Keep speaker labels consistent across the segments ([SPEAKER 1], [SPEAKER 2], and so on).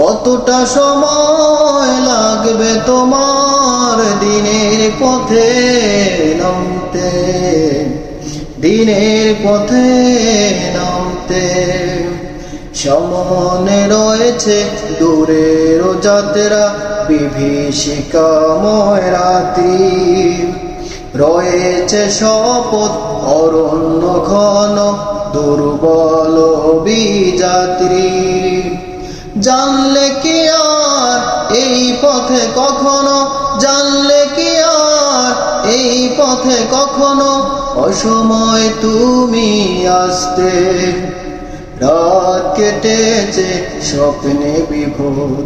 [SPEAKER 1] কতটা সময় লাগবে তোমার দিনের পথে নামতে? দিনের পথে নামতে। সমনে রয়েছে দূরের যাত্রা বিভীষিকাময় রাত্রি রয়েছে শপথ, অরণ্য ঘন, দুর্বল বিযাত্রী জানলে কি আর এই পথে কখনো? জানলে কি আর এই পথে কখনো? অসময় তুমি আসতে, রাত কেটেছে স্বপ্নে বিভোর,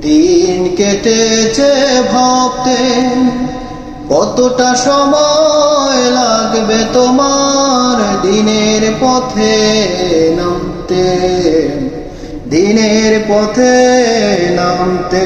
[SPEAKER 1] দিন কেটেছে ভাবতে। কতটা সময় লাগবে তোমার দিনের পথে নামতে? দিনের পথে নামতে